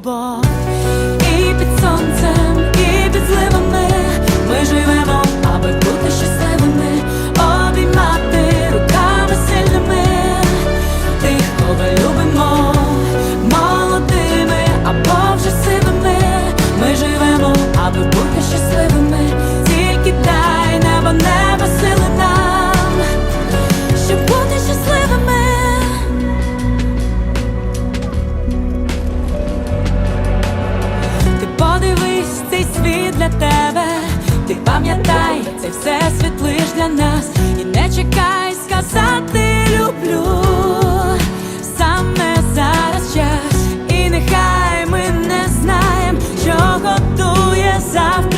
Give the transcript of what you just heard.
吧。не чекай сказати люблю, саме зараз час, і нехай ми не знаємо, що готує завтра.